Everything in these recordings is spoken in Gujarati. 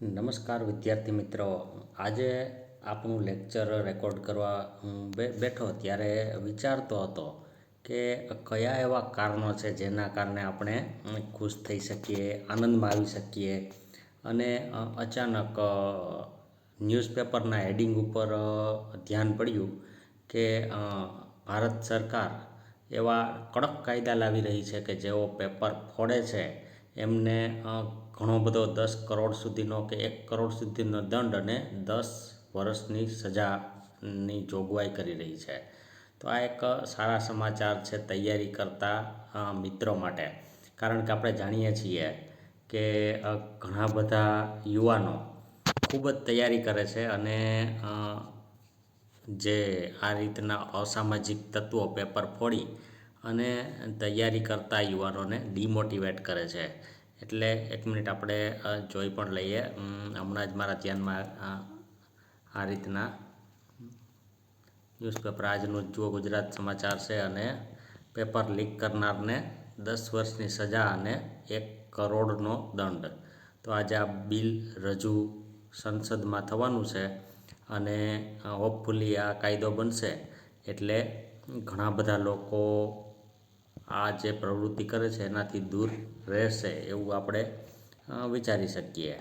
નમસ્કાર વિદ્યાર્થી મિત્રો. આજે આપણું લેક્ચર રેકોર્ડ કરવા હું બેઠો ત્યારે વિચારતો હતો કે કયા એવા કારણો છે જેના કારણે આપણે ખુશ થઈ શકીએ, આનંદમાં આવી શકીએ અને અચાનક ન્યૂઝપેપરના હેડિંગ ઉપર ધ્યાન પડ્યું કે ભારત સરકાર એવા કડક કાયદા લાવી રહી છે કે જેઓ પેપર ફોડે છે. એમને ઘણો બધો દસ કરોડ સુધીનો કે એક કરોડ સુધીનો દંડ અને દસ વર્ષની સજાની જોગવાઈ કરી રહી છે. તો આ એક સારા સમાચાર છે તૈયારી કરતા મિત્રો માટે. કારણ કે આપણે જાણીએ છીએ કે ઘણા બધા યુવાનો ખૂબ જ તૈયારી કરે છે અને જે આ રીતના અસામાજિક તત્વો પેપર ફોડી અને તૈયારી કરતા યુવાનોને ડિમોટિવેટ કરે છે. એટલે એક મિનિટ આપણે જોઈ પણ લઈએ. હમણાં જ મારા ધ્યાનમાં આ રીતના ન્યૂઝપેપર આજનું જુઓ ગુજરાત સમાચાર છે અને પેપર લીક કરનારને દસ વર્ષની સજા અને એક કરોડનો દંડ. તો આજે આ બિલ રજૂ સંસદમાં થવાનું છે અને હોપફુલી આ કાયદો બનશે. એટલે ઘણા બધા લોકો આ જે પ્રવૃત્તિ કરે છે એનાથી દૂર રહેશે એવું આપણે વિચારી શકીએ.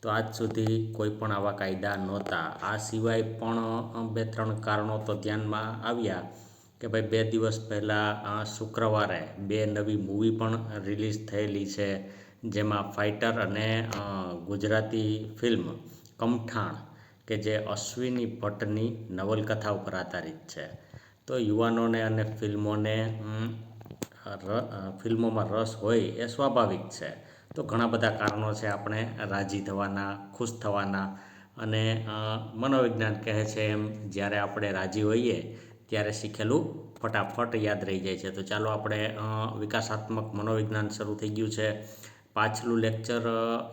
તો આજ સુધી કોઈ પણ આવા કાયદા નહોતા. આ સિવાય પણ બે ત્રણ કારણો તો ધ્યાનમાં આવ્યા કે ભાઈ બે દિવસ પહેલાં શુક્રવારે બે નવી મૂવી પણ રિલીઝ થયેલી છે, જેમાં ફાઇટર અને ગુજરાતી ફિલ્મ કમઠાણ, કે જે અશ્વિની ભટ્ટની નવલકથા ઉપર આધારિત છે. તો યુવાનોને અને ફિલ્મોને ફિલ્મોમાં રસ હોય એ સ્વાભાવિક છે. તો ઘણા બધા કારણો છે આપણે રાજી થવાના, ખુશ થવાના અને મનોવિજ્ઞાન કહે છે એમ, જ્યારે આપણે રાજી હોઈએ ત્યારે શીખેલું ફટાફટ યાદ રહી જાય છે. તો ચાલો આપણે વિકાસાત્મક મનોવિજ્ઞાન શરૂ થઈ ગયું છે. પાછલું લેક્ચર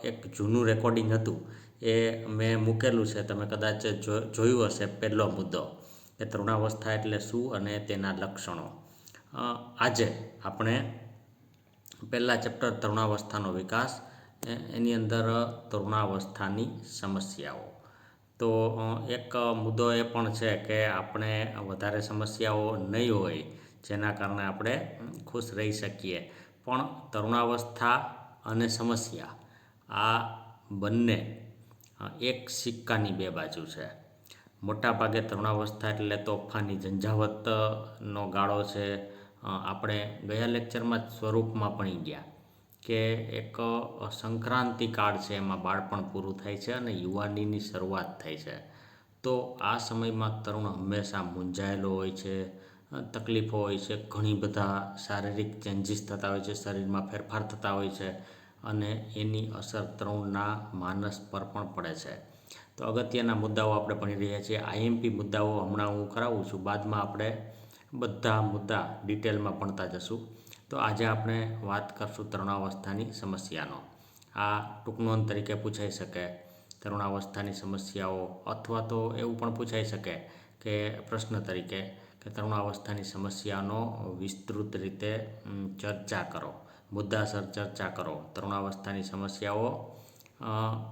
એક જૂનું રેકોર્ડિંગ હતું. એ મેં મૂકેલું છે. તમે કદાચ જોયું હશે પહેલો મુદ્દો. કે તરુણાવસ્થા એટલે શું અને તેના લક્ષણો. આજે આપણે પહેલાં ચેપ્ટર તરુણાવસ્થાનો વિકાસ એની અંદર તરુણાવસ્થાની સમસ્યાઓ. તો એક મુદ્દો એ પણ છે કે આપણે વધારે સમસ્યાઓ નહીં હોય, જેના કારણે આપણે ખુશ રહી શકીએ. પણ તરુણાવસ્થા અને સમસ્યા, આ બંને એક સિક્કાની બે બાજુ છે. મોટાભાગે તરુણાવસ્થા એટલે તોફાની, ઝંઝાવતનો ગાળો છે આપણે ગયા લેક્ચરમાં સ્વરૂપમાં પણ ગયા કે એક સંક્રાંતિ કાળ છે, એમાં બાળપણ પૂરું થાય છે અને યુવાનીની શરૂઆત થાય છે. તો આ સમયમાં તરુણ હંમેશા મૂંઝાયેલો હોય છે તકલીફો હોય છે, ઘણી બધા શારીરિક ચેન્જીસ થતા હોય છે, શરીરમાં ફેરફાર થતા હોય છે અને એની અસર તરુણના માનસ પર પણ પડે છે. તો અગત્યના મુદ્દાઓ આપણે ભણી રહ્યા છીએ. આઈએમપી મુદ્દાઓ હમણાં હું કરાવું છું. બાદમાં આપણે બધા મુદ્દા ડિટેલમાં ભણતા જશું. તો આજે આપણે વાત કરશું તરુણાવસ્થાની સમસ્યાનો. આ ટૂંકનોંધ તરીકે પૂછાઈ શકે. તરુણાવસ્થાની સમસ્યાઓ અથવા તો એવું પણ પૂછાઈ શકે કે પ્રશ્ન તરીકે કે તરુણાવસ્થાની સમસ્યાનો વિસ્તૃત રીતે ચર્ચા કરો. મુદ્દાસર ચર્ચા કરો. તરુણાવસ્થાની સમસ્યાઓ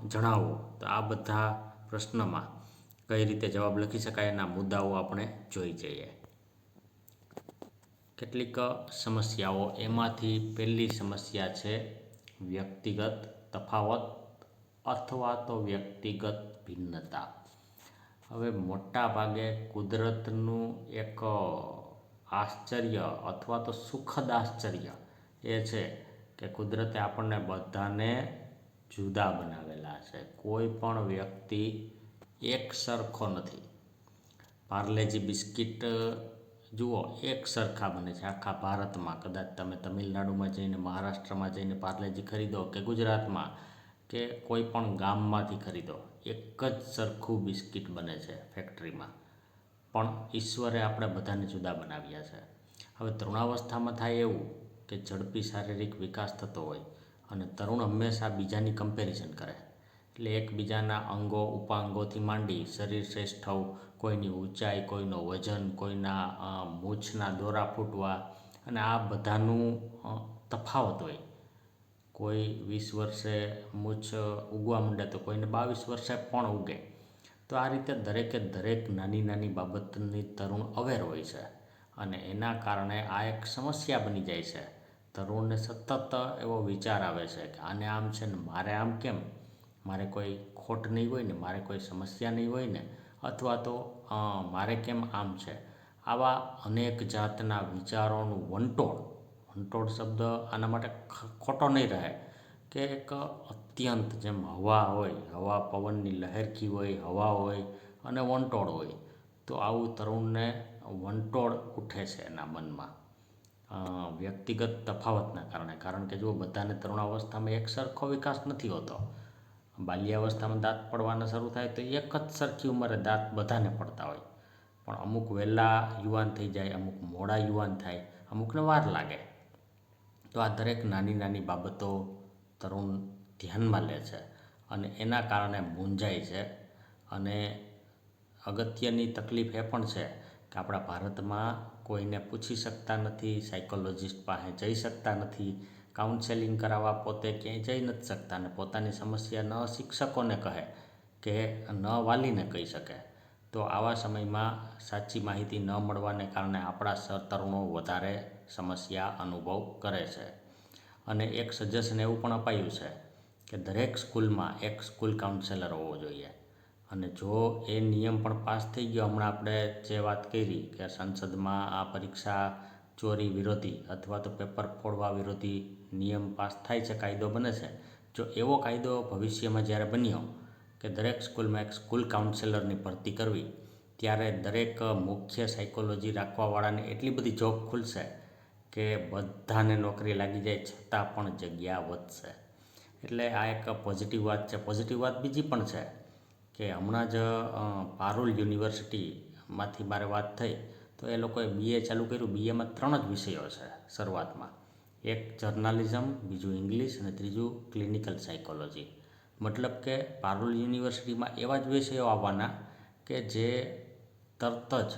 જણાવો. તો આ બધા પ્રશ્નમાં કઈ રીતે જવાબ લખી શકાય એના મુદ્દાઓ આપણે જોઈ જઈએ. કેટલીક સમસ્યાઓ? એમાંથી પહેલી સમસ્યા છે વ્યક્તિગત તફાવત અથવા તો વ્યક્તિગત ભિન્નતા. હવે મોટા ભાગે કુદરતનું એક આશ્ચર્ય અથવા તો સુખદ આશ્ચર્ય એ છે કે કુદરતે આપણને બધાને જુદા બનાવેલા છે. કોઈ પણ વ્યક્તિ એક સરખો નથી. પાર્લેજી બિસ્કિટ જુઓ, એક સરખા બને છે. આખા ભારતમાં કદાચ તમે તમિલનાડુમાં જઈને, મહારાષ્ટ્રમાં જઈને પાર્લેજી ખરીદો કે ગુજરાતમાં કે કોઈ પણ ગામમાંથી ખરીદો, એક જ સરખું બિસ્કિટ બને છે ફેક્ટરીમાં. પણ ઈશ્વરે આપણે બધાને જુદા બનાવ્યા છે. હવે તરુણાવસ્થામાં થાય એવું કે ઝડપી શારીરિક વિકાસ થતો હોય અને તરુણ હંમેશા બીજાની કમ્પેરિઝન કરે. એટલે એકબીજાના અંગો, ઉપાંગોથી માંડી શરીર શ્રેષ્ઠ કોઈની ઊંચાઈ, કોઈનો વજન, કોઈના મૂછના દોરા ફૂટવા અને આ બધાનું તફાવત હોય. કોઈ વીસ વર્ષે મૂછ ઉગવા માંડે તો કોઈને બાવીસ વર્ષે પણ ઉગે. તો આ રીતે દરેકે દરેક નાની નાની બાબતની તરુણ અવેર હોય છે અને એના કારણે આ એક સમસ્યા બની જાય છે. તરુણને સતત એવો વિચાર આવે છે કે આને આમ છે ને મારે આમ કેમ? મારે કોઈ ખોટ નહીં હોય ને, મારે કોઈ સમસ્યા નહીં હોય ને, અથવા તો મારે કેમ આમ છે? આવા અનેક જાતના વિચારોનું વંટોળ વંટોળ શબ્દ આના માટે ખોટો નહીં રહે. કે એક અત્યંત જેમ હવા હોય, હવા પવનની લહેરખી હોય, હવા હોય અને વંટોળ હોય, તો આવું તરુણને વંટોળ ઉઠે છે એના મનમાં. વ્યક્તિગત તફાવતના કારણે. કારણ કે જો બધાને તરુણાવસ્થામાં એક સરખો વિકાસ નથી હોતો. બાલ્યાવસ્થામાં દાંત પડવાના શરૂ થાય તો એક જ સરખી ઉંમરે દાંત બધાને પડતા હોય. પણ અમુક વહેલા યુવાન થઈ જાય, અમુક મોડા યુવાન થાય, અમુકને વાર લાગે. તો આ દરેક નાની નાની બાબતો તરુણ ધ્યાનમાં લે છે અને એના કારણે મૂંઝાય છે. અને અગત્યની તકલીફ એ પણ છે કે આપણા ભારતમાં કોઈને પૂછી શકતા નથી, સાયકોલોજિસ્ટ પાસે જઈ શકતા નથી કાઉન્સેલિંગ કરાવવા પોતે ક્યાંય જઈ નથી શકતા અને પોતાની સમસ્યા ન શિક્ષકોને કહે કે ન વાલીને કહી શકે. તો આવા સમયમાં સાચી માહિતી ન મળવાને કારણે આપણા તરુણો વધારે સમસ્યા અનુભવ કરે છે. અને એક સજેશન એવું પણ અપાયું છે કે દરેક સ્કૂલમાં એક સ્કૂલ કાઉન્સેલર હોવો જોઈએ. અને જો એ નિયમ પણ પાસ થઈ ગયો, હમણાં આપણે જે વાત કરી કે સંસદમાં આ પરીક્ષા ચોરી વિરોધી અથવા તો પેપર ફોડવા વિરોધી નિયમ પાસ થાય છે, કાયદો બને છે. જો એવો કાયદો ભવિષ્યમાં જ્યારે બન્યો કે દરેક સ્કૂલમાં એક સ્કૂલ કાઉન્સેલરની ભરતી કરવી, ત્યારે દરેક મુખ્ય સાયકોલોજી રાખવાવાળાને એટલી બધી જોબ ખુલશે કે બધાને નોકરી લાગી જાય છતાં પણ જગ્યા વધશે. એટલે આ એક પોઝિટિવ વાત છે. પોઝિટિવ વાત બીજી પણ છે કે હમણાં જ પારુલ યુનિવર્સિટીમાંથી મારે વાત થઈ તો એ લોકોએ બીએ ચાલુ કર્યું. બીએમાં ત્રણ જ વિષયો છે શરૂઆતમાં. એક જર્નાલિઝમ બીજું ઇંગ્લિશ અને ત્રીજું ક્લિનિકલ સાયકોલોજી મતલબ કે પારુલ યુનિવર્સિટીમાં એવા જ વિષયો આવવાના કે જે તરત જ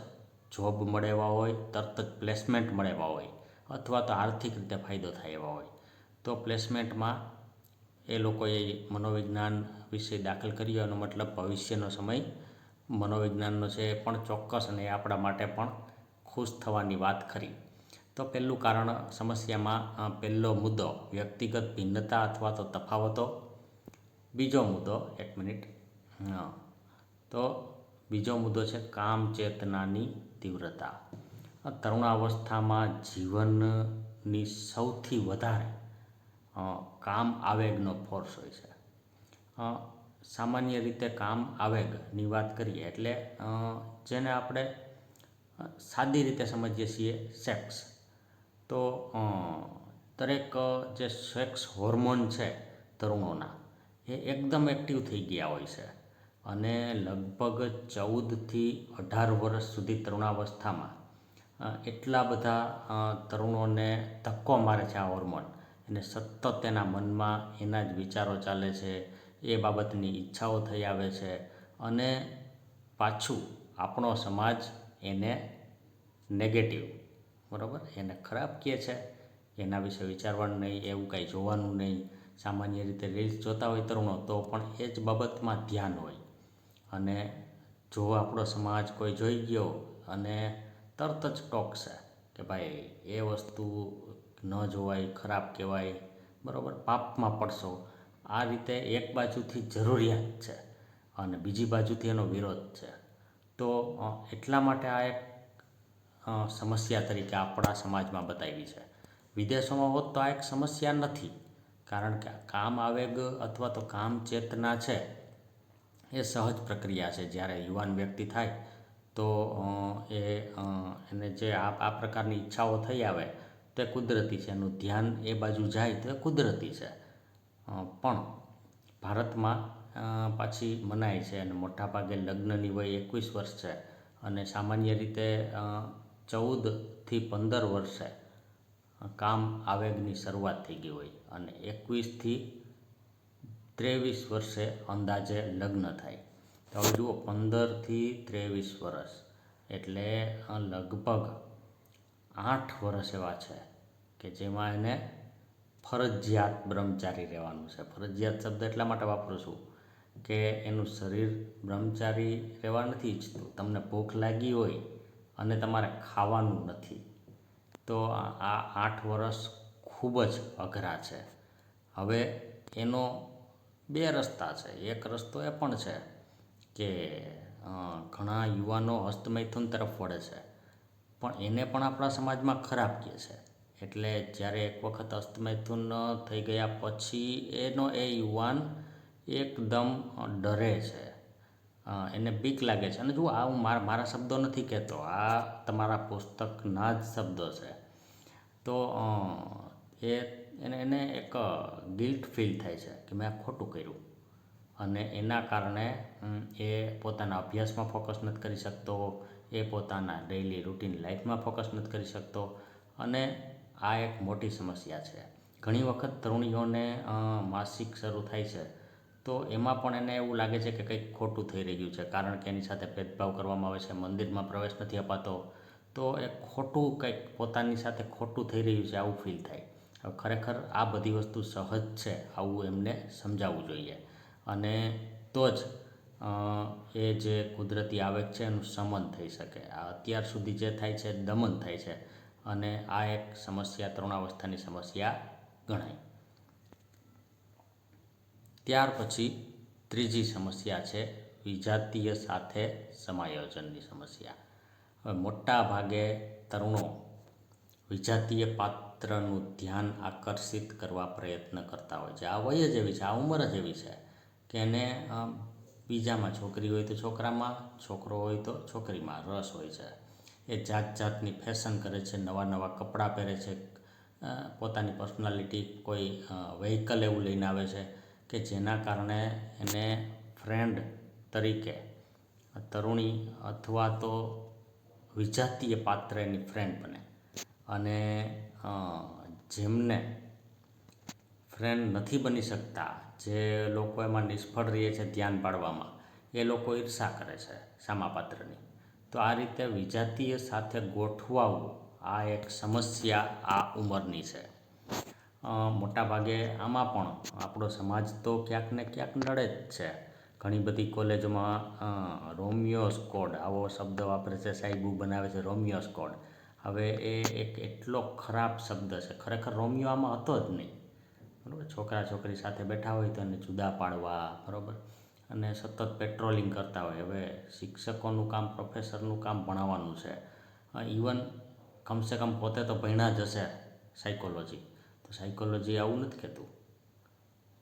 જોબ મળે એવા હોય, તરત જ પ્લેસમેન્ટ મળે એવા હોય અથવા તો આર્થિક રીતે ફાયદો થાય એવા હોય. તો પ્લેસમેન્ટમાં એ લોકોએ મનોવિજ્ઞાન વિષય દાખલ કર્યો. એનો મતલબ ભવિષ્યનો સમય મનોવિજ્ઞાનનો છે એ પણ ચોક્કસ અને એ આપણા માટે પણ ખુશ થવાની વાત ખરી તો પહેલું કારણ સમસ્યામાં પહેલો મુદ્દો વ્યક્તિગત ભિન્નતા અથવા તો તફાવતો. બીજો મુદ્દો, એક મિનિટ તો બીજો મુદ્દો છે કામ ચેતનાની તીવ્રતા. તરુણાવસ્થામાં જીવનની સૌથી વધારે કામ આવેગનો ફોર્સ હોય છે. સામાન્ય રીતે કામ આવેગની વાત કરીએ એટલે જેને આપણે સાદી રીતે સમજીએ છીએ સેક્સ. તો દરેક, જે સેક્સ હોર્મોન છે તરુણોના, એ એકદમ એક્ટિવ થઈ ગયા હોય છે. અને લગભગ ચૌદથી અઢાર વર્ષ સુધી તરુણાવસ્થામાં એટલા બધા તરુણોને ધક્કો મારે છે આ હોર્મોન. અને સતત તેના મનમાં એના જ વિચારો ચાલે છે, એ બાબતની ઈચ્છાઓ થઈ આવે છે. અને પાછું આપણો સમાજ એને નેગેટિવ બરાબર? એને ખરાબ કહે છે. એના વિશે વિચારવાનું નહીં, એવું કાંઈ જોવાનું નહીં. સામાન્ય રીતે રીલ્સ જોતા હોય તરુણો, તો પણ એ જ બાબતમાં ધ્યાન હોય. અને જો આપણો સમાજ કોઈ જોઈ ગયો અને તરત જ ટોકશે કે ભાઈ, એ વસ્તુ ન જોવાય, ખરાબ કહેવાય, બરાબર? પાપમાં પડશો. આ રીતે એક બાજુથી જરૂરિયાત છે અને બીજી બાજુથી એનો વિરોધ છે. તો એટલા માટે આ એક સમસ્યા તરીકે આપણા સમાજમાં બતાવી છે. વિદેશોમાં હોત તો આ એક સમસ્યા નથી. કારણ કે કામ આવેગ અથવા તો કામ ચેતના છે એ સહજ પ્રક્રિયા છે. જ્યારે યુવાન વ્યક્તિ થાય તો એ એને જે આ પ્રકારની ઈચ્છાઓ થઈ આવે તે કુદરતી છે. એનું ધ્યાન એ બાજુ જાય તો એ કુદરતી છે. પણ ભારતમાં પાછી મનાય છે અને મોટાભાગે લગ્નની વય એકવીસ વર્ષ છે અને સામાન્ય રીતે ચૌદથી પંદર વર્ષે કામ આવેગની શરૂઆત થઈ ગઈ હોય અને એકવીસથી ત્રેવીસ વર્ષે અંદાજે લગ્ન થાય. તો હવે જુઓ, પંદરથી ત્રેવીસ વર્ષ એટલે લગભગ આઠ વર્ષ એવા છે કે જેમાં એને ફરજિયાત બ્રહ્મચારી રહેવાનું છે. ફરજિયાત શબ્દ એટલા માટે વાપરું છું કે એનું શરીર બ્રહ્મચારી રહેવા નથી ઈચ્છતું. તમને ભૂખ લાગી હોય અને તમારે ખાવાનું નથી. તો આ આઠ વર્ષ ખૂબ જ અઘરા છે. હવે એનો બે રસ્તા છે. એક રસ્તો એ પણ છે કે ઘણા યુવાનો હસ્તમૈથુન તરફ વળે છે. પણ એને પણ આપણા સમાજમાં ખરાબ કહે છે. એટલે જ્યારે એક વખત હસ્તમૈથુન થઈ ગયા પછી એનો એ યુવાન એકદમ ડરે છે. એને બીક લાગે છે. અને જુઓ, આ હું મારા મારા શબ્દો નથી કહેતો. આ તમારા પુસ્તકના જ શબ્દો છે. તો એ, એને એને એક ગિલ્ટ ફીલ થાય છે કે મેં ખોટું કર્યું. અને એના કારણે એ પોતાના અભ્યાસમાં ફોકસ નથી કરી શકતો. એ પોતાના ડેઇલી રૂટીન લાઈફમાં ફોકસ નથી કરી શકતો. અને આ એક મોટી સમસ્યા છે. ઘણી વખત તરુણીઓને માસિક શરૂ થાય છે. તો એમાં પણ એને એવું લાગે છે કે કંઈક ખોટું થઈ રહ્યું છે, કારણ કે એની સાથે ભેદભાવ કરવામાં આવે છે, મંદિરમાં પ્રવેશ નથી અપાતો, તો એ ખોટું કંઈક પોતાની સાથે ખોટું થઈ રહ્યું છે, આવું ફીલ થાય. હવે ખરેખર આ બધી વસ્તુ સહજ છે, આવું એમને સમજાવવું જોઈએ. અને તો જ એ જે કુદરતી આવેગ છે એનું શમન થઈ શકે. આ અત્યાર સુધી જે થાય છે, દમન થાય છે. અને આ એક સમસ્યા તરુણાવસ્થાની સમસ્યા ગણાય. ત્યાર પછી ત્રીજી સમસ્યા છે વિજાતીય સાથે સમાયોજનની સમસ્યા. હવે મોટા ભાગે તરુણો વિજાતીય પાત્રનું ધ્યાન આકર્ષિત કરવા પ્રયત્ન કરતા હોય છે. આ વય જ એવી છે, આ ઉંમર જ એવી છે કે એને બીજામાં છોકરી હોય તો છોકરામાં, છોકરો હોય તો છોકરીમાં રસ હોય છે. એ જાત જાતની ફેશન કરે છે નવા નવા કપડાં પહેરે છે પોતાની પર્સનાલિટી કોઈ વ્હીકલ એવું લઈને આવે છે. કે જેના કારણે એને ફ્રેન્ડ તરીકે તરુણી અથવા તો વિજાતીય પાત્ર એની ફ્રેન્ડ બને. અને જેમને ફ્રેન્ડ નથી બની શકતા, જે લોકો એમાં નિષ્ફળ રહે છે ધ્યાન પાડવામાં, એ લોકો ઈર્ષા કરે છે સામા પાત્રની તો આ રીતે વિજાતીય સાથે ગોઠવાવું આ એક સમસ્યા આ ઉંમરની છે. મોટાભાગે આમાં પણ આપણો સમાજ તો ક્યાંક ને ક્યાંક નડે જ છે. ઘણી બધી કોલેજોમાં રોમિયો સ્કોડ, આવો શબ્દ વાપરે છે, સાહેબુ બનાવે છે, રોમિયો સ્કોડ. હવે એ એક એટલો ખરાબ શબ્દ છે. ખરેખર રોમિયો આમાં હતો જ નહીં. બરાબર? છોકરા છોકરી સાથે બેઠા હોય તો એને જુદા પાડવા, બરાબર? અને સતત પેટ્રોલિંગ કરતા હોય. હવે શિક્ષકોનું કામ, પ્રોફેસરનું કામ ભણાવવાનું છે. ઇવન કમસે કમ પોતે તો ભણ્યા જ હશે, સાયકોલોજી. તો સાયકોલોજી આવું નથી કહેતું.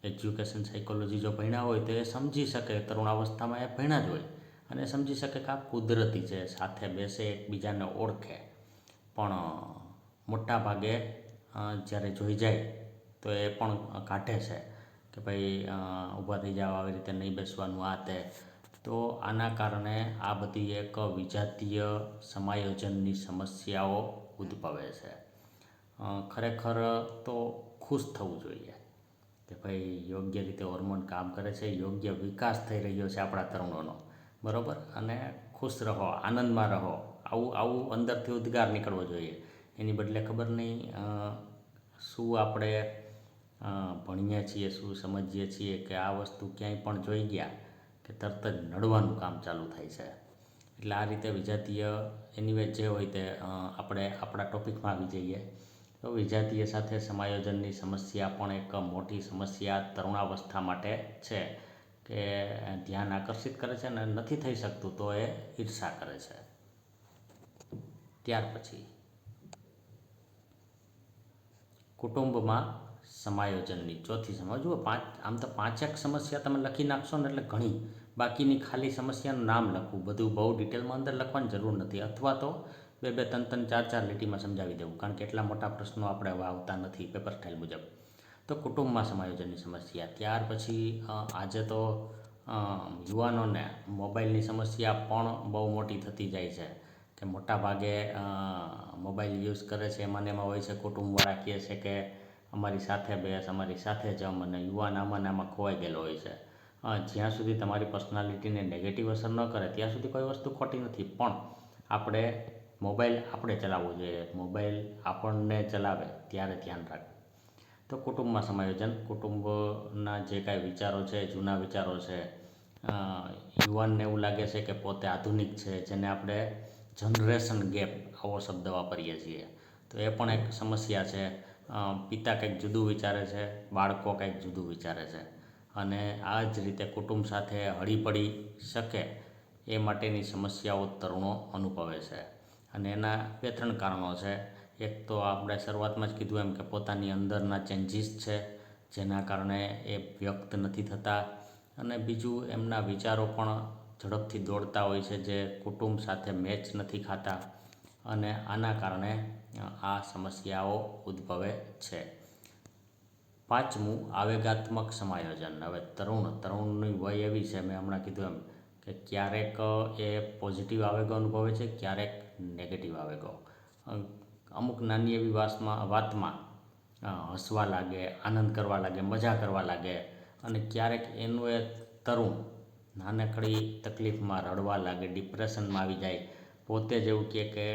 એજ્યુકેશન સાયકોલોજી જો ભણ્યા હોય તો એ સમજી શકે, તરુણાવસ્થામાં એ ભણ્યા જ હોય. અને સમજી શકે કે આ કુદરતી છે, સાથે બેસે, એકબીજાને ઓળખે. પણ, મોટા ભાગે જ્યારે જોઈ જાય, તો એ પણ કાઢે છે કે ભાઈ ઊભા થઈ જાવ આવી રીતે નહીં બેસવાનું, આ તે. તો આના કારણે આ બધી એક વિજાતીય સમાયોજનની સમસ્યાઓ ઉદ્ભવે છે. ખરેખર તો ખુશ થવું જોઈએ કે ભાઈ યોગ્ય રીતે હોર્મોન કામ કરે છે, યોગ્ય વિકાસ થઈ રહ્યો છે આપણા તરુણોનો. બરાબર? અને ખુશ રહો, આનંદમાં રહો. આવું આવું અંદરથી ઉદ્ગાર નીકળવો જોઈએ. એની બદલે ખબર નહીં શું આપણે ભણીએ છીએ, શું સમજીએ છીએ કે આ વસ્તુ ક્યાંય પણ જોઈ ગયા કે તરત જ નડવાનું કામ ચાલુ થાય છે. એટલે આ રીતે વિજાતીય એની જે હોય તે આપણે આપણા ટોપિકમાં આવી જઈએ. તો વિજાતીય સાથે સમાયોજનની સમસ્યા પણ એક મોટી સમસ્યા તરુણાવસ્થા માટે છે કે ધ્યાન આકર્ષિત કરે છે અને નથી થઈ શકતું તો એ ઈર્ષા કરે છે. ત્યાર પછી કુટુંબમાં સમાયોજનની ચોથી સમસ્યા, જુઓ પાંચ, આમ તો પાંચેક સમસ્યા તમે લખી નાખશો ને એટલે ઘણી. બાકીની ખાલી સમસ્યાનું નામ લખવું, બધું બહુ ડિટેલમાં અંદર લખવાની જરૂર નથી. અથવા તો બે બે ત્રણ ત્રણ ચાર ચાર લીટીમાં સમજાવી દેવું, કારણ કે એટલા મોટા પ્રશ્નો આપણે હવે આવતા નથી પેપર સ્ટાઇલ મુજબ. તો કુટુંબમાં સમાયોજનની સમસ્યા, ત્યાર પછી આજે તો યુવાનોને મોબાઈલની સમસ્યા પણ બહુ મોટી થતી જાય છે, કે મોટા ભાગે મોબાઈલ યુઝ કરે છે એમાં એમાં હોય છે, કુટુંબવાળા કહે છે કે અમારી સાથે બેસ, અમારી સાથે જમ, અને યુવાન આમાં આમાં ખોવાઈ ગયેલો હોય છે. જ્યાં સુધી તમારી પર્સનાલિટીને નેગેટિવ અસર ન કરે, ત્યાં સુધી કોઈ વસ્તુ ખોટી નથી, પણ આપણે મોબાઈલ આપણે ચલાવવો જોઈએ. મોબાઈલ આપણને ચલાવે ત્યારે ધ્યાન રાખવું. તો કુટુંબમાં સમાયોજન. કુટુંબના જે કાંઈ વિચારો છે, જૂના વિચારો છે યુવાનને એવું લાગે છે કે પોતે આધુનિક છે, જેને આપણે જનરેશન ગેપ આવો શબ્દ વાપરીએ છીએ. તો એ પણ એક સમસ્યા છે. પિતા કંઈક જુદું વિચારે છે, બાળકો કંઈક જુદું વિચારે છે. અને આ જ રીતે કુટુંબ સાથે હળીપડી શકે એ માટેની સમસ્યાઓ તરુણો અનુભવે છે. અને એના બે ત્રણ કારણો છે. એક તો આપણે શરૂઆતમાં જ કીધું એમ કે પોતાની અંદરના ચેન્જીસ છે, જેના કારણે એ વ્યક્ત નથી થતા. અને બીજું એમના વિચારો પણ ઝડપથી દોડતા હોય છે, જે કુટુંબ સાથે મેચ નથી ખાતા. અને આના કારણે આ સમસ્યાઓ ઉદ્ભવે છે. પાંચમું, આવેગાત્મક સમાયોજન. હવે તરુણ, તરુણની વય એવી છે, મેં હમણાં કીધું એમ કે ક્યારેક એ પોઝિટિવ આવેગો અનુભવે છે, ક્યારેક નેગેટિવ આવેગો કહો. અમુક નાની એવી વાતમાં વાતમાં હસવા લાગે, આનંદ કરવા લાગે, મજા કરવા લાગે અને ક્યારેક એનું એ તરુણ નાનકડી તકલીફમાં રડવા લાગે ડિપ્રેશનમાં આવી જાય, પોતે જ એવું કહે કે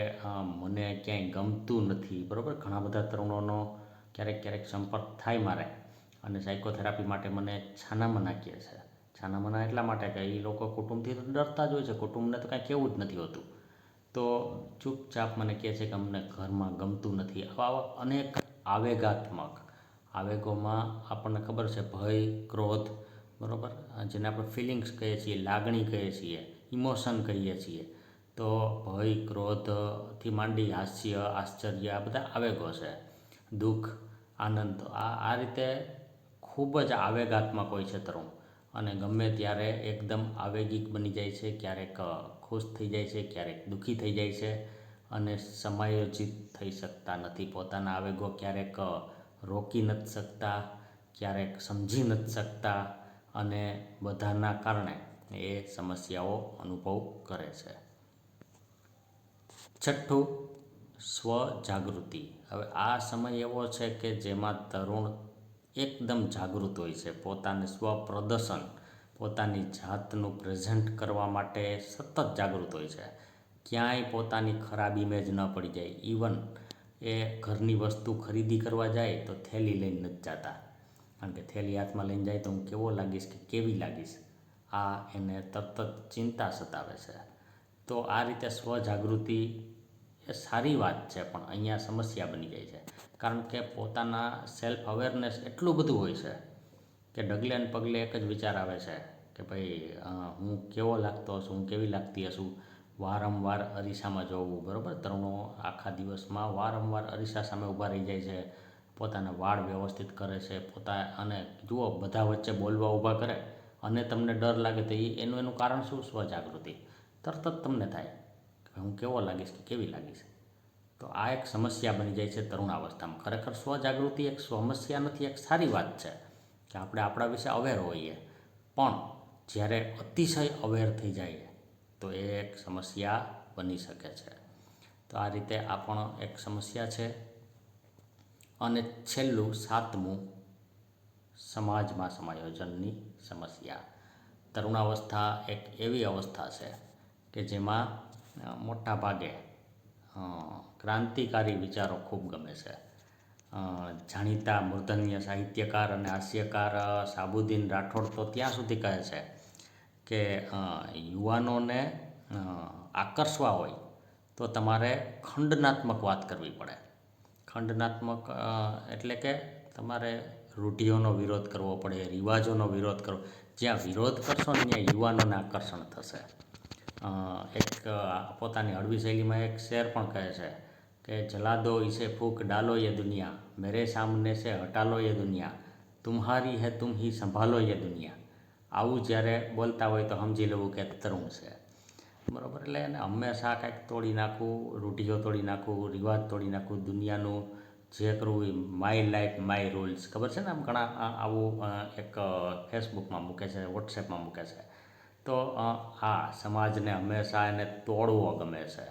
મને ક્યાંય ગમતું નથી. બરાબર? ઘણા બધા તરુણોનો ક્યારેક ક્યારેક સંપર્ક થાય મારે અને સાયકોથેરાપી માટે મને છાનામના કહે છે. છાનામના એટલા માટે કે એ લોકો કુટુંબથી તો ડરતા જ હોય છે. કુટુંબને તો કાંઈ કહેવું જ નથી હોતું. તો ચૂપચાપ મને કહે છે કે અમને ઘરમાં ગમતું નથી. આવા અનેક આવેગાત્મક આવેગોમાં આપણને ખબર છે ભય, ક્રોધ, બરાબર? જેને આપણે ફિલિંગ્સ કહીએ છીએ, લાગણી કહીએ છીએ ઇમોશન કહીએ છીએ. તો ભય, ક્રોધથી માંડી હાસ્ય, આશ્ચર્ય આ બધા આવેગો છે. દુઃખ, આનંદ આ આ રીતે ખૂબ જ આવેગાત્મક હોય છે તરુણ. અને ગમે ત્યારે એકદમ આવેગિક બની જાય છે ક્યારેક ખુશ થઈ જાય છે, ક્યારેક દુઃખી થઈ જાય છે અને સમાયોજિત થઈ શકતા નથી. પોતાના આવેગો ક્યારેક રોકી નથી શકતા, ક્યારેક સમજી નથી શકતા અને બધાના કારણે એ સમસ્યાઓ અનુભવ કરે છે. છઠ્ઠું, સ્વજાગૃતિ. હવે આ સમય એવો છે કે જેમાં તરુણ એકદમ જાગૃત હોય છે. પોતાને સ્વ પ્રદર્શન પોતાની જાતનું પ્રેઝન્ટ કરવા માટે સતત જાગૃત હોય છે. ક્યાંય પોતાની ખરાબ ઇમેજ ન પડી જાય. ઇવન એ ઘરની વસ્તુ ખરીદી કરવા જાય તો થેલી લઈને નથી જતા. કારણ કે થેલી હાથમાં લઈને જાય તો હું કેવો લાગીશ કે કેવી લાગીશ? આ એને તરત જ ચિંતા સતાવે છે. તો આ રીતે સ્વજાગૃતિ એ સારી વાત છે, પણ અહીંયા સમસ્યા બની જાય છે. કારણ કે પોતાના સેલ્ફ અવેરનેસ એટલું બધું હોય છે કે ડગલે ને પગલે એક જ વિચાર આવે છે કે ભાઈ હું કેવો લાગતો હશું, હું કેવી લાગતી હશું? વારંવાર અરીસામાં જોવું, બરાબર? તરુણો આખા દિવસમાં વારંવાર અરીસા સામે ઊભા રહી જાય છે, પોતાના વાળ વ્યવસ્થિત કરે છે, પોતા, અને જુઓ, બધા વચ્ચે બોલવા ઊભા કરે, અને તમને ડર લાગે તો એ, એનું એનું કારણ શું? સ્વજાગૃતિ. તરત જ તમને થાય કે હું કેવો લાગીશ કે કેવી લાગીશ? તો આ એક સમસ્યા બની જાય છે તરુણાવસ્થામાં. ખરેખર સ્વજાગૃતિ એક સમસ્યા નથી, એક સારી વાત છે. કે આપણે આપણા વિશે અવેર હોઈએ. પણ જ્યારે અતિશય અવેર થઈ જાય તો એ એક સમસ્યા બની શકે છે. તો આ રીતે આ પણ એક સમસ્યા છે. અને છેલ્લું, સાતમું, સમાજમાં સમાયોજનની સમસ્યા. તરુણાવસ્થા એક એવી અવસ્થા છે કે જેમાં મોટા ભાગે ક્રાંતિકારી વિચારો ખૂબ ગમે છે. જાણીતા મૂર્ધન્ય સાહિત્યકાર અને હાસ્યકાર સાબુદ્દીન રાઠોડ તો ત્યાં સુધી કહે છે કે યુવાનોને આકર્ષવા હોય તો તમારે ખંડનાત્મક વાત કરવી પડે. ખંડનાત્મક એટલે કે તમારે રૂઢિઓનો વિરોધ કરવો પડે, રિવાજોનો વિરોધ કરવો. જ્યાં વિરોધ કરશો ને ત્યાં યુવાનોને આકર્ષણ થશે. એક પોતાની હળવી શૈલીમાં એક શેર પણ કહે છે. કે જલા દો ઇસે ફૂક ડાલો ये दुनिया मेरे सामने से हटा लो ये दुनिया तुम्हारी है तुम ही સંભાલો ये दुनिया આવું જ્યારે બોલતા હોય તો સમજી લેવું કે તરુણ છે બરાબર એટલે એને હંમેશા કંઈક તોડી નાખવું રૂઢિઓ તોડી નાખવું રિવાજ તોડી નાખવું દુનિયાનું જે કરવું એ માય લાઈફ માય રૂલ્સ ખબર છે ને આમ ઘણા આ- આવું અ, એક અ, ફેસબુકમાં મૂકે છે વોટ્સએપમાં મૂકે છે તો અ, હા સમાજને હંમેશા એને તોડવો ગમે છે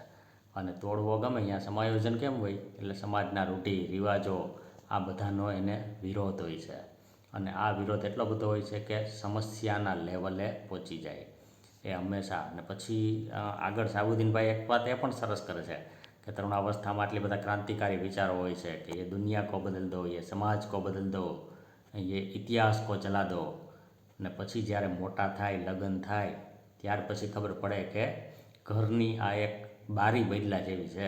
અને તોડવો ગમે અહીંયા સમાયોજન કેમ હોય? એટલે સમાજના રૂઢિ, રિવાજો, આ બધાનો એને વિરોધ હોય છે. અને આ વિરોધ એટલો બધો હોય છે કે સમસ્યાના લેવલે પહોંચી જાય. એ હંમેશા. અને પછી આગળ સાબુદ્દીનભાઈ એક વાત એ પણ સરસ કરે છે કે તરુણાવસ્થામાં આટલી બધા ક્રાંતિકારી વિચારો હોય છે કે એ દુનિયા કો બદલ દો, એ સમાજ કો બદલ દો, એ ઇતિહાસ કો ચલા દો. ને પછી જ્યારે મોટા થાય, લગ્ન થાય, ત્યાર પછી ખબર પડે કે ઘરની આ એક બારી બદલા જેવી છે,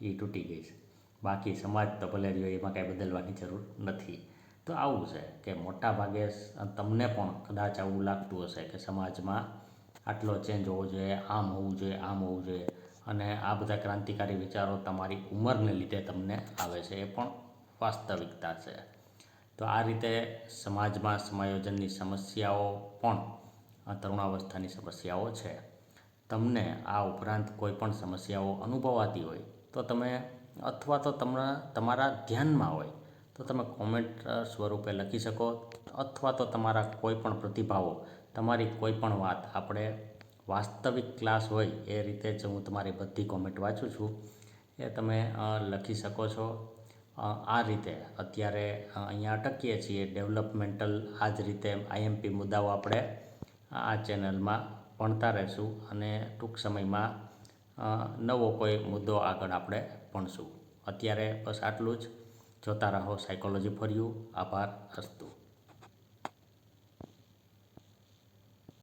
એ તૂટી ગઈ છે. બાકી સમાજ તો ભલે રહ્યો, એમાં કાંઈ બદલવાની જરૂર નથી. તો આવું છે કે મોટા ભાગે તમને પણ કદાચ આવું લાગતું હશે કે સમાજમાં આટલો ચેન્જ હોવો જોઈએ, આમ હોવું જોઈએ, આમ હોવું જોઈએ. અને આ બધા ક્રાંતિકારી વિચારો તમારી ઉંમરને લીધે તમને આવે છે, એ પણ વાસ્તવિકતા છે. તો આ રીતે સમાજમાં સમાયોજનની સમસ્યાઓ પણ તરુણાવસ્થાની સમસ્યાઓ છે. તમને આ ઉપરાંત કોઈ પણ સમસ્યાઓ અનુભવાતી હોય, તો તમે અથવા તો તમને તમારા ધ્યાનમાં હોય, તો તમે કોમેન્ટ સ્વરૂપે લખી શકો અથવા તો તમારા કોઈ પણ પ્રતિભાવો, તમારી કોઈ પણ વાત આપણે વાસ્તવિક ક્લાસ હોય એ રીતે જ હું તમારી બધી કોમેન્ટ વાંચું છું, એ તમે લખી શકો છો. આ રીતે અત્યારે અહીંયા અટકીએ છીએ. ડેવલપમેન્ટલ આ જ રીતે આઈએમપી મુદ્દાઓ આપણે આ ચેનલમાં ભણતા રહેશું અને ટૂંક સમયમાં નવો કોઈ મુદ્દો આગળ આપણે ભણશું. અત્યારે બસ આટલું જ. જોતા રહો સાયકોલોજી ફોર યુ આભાર, અસ્તુ.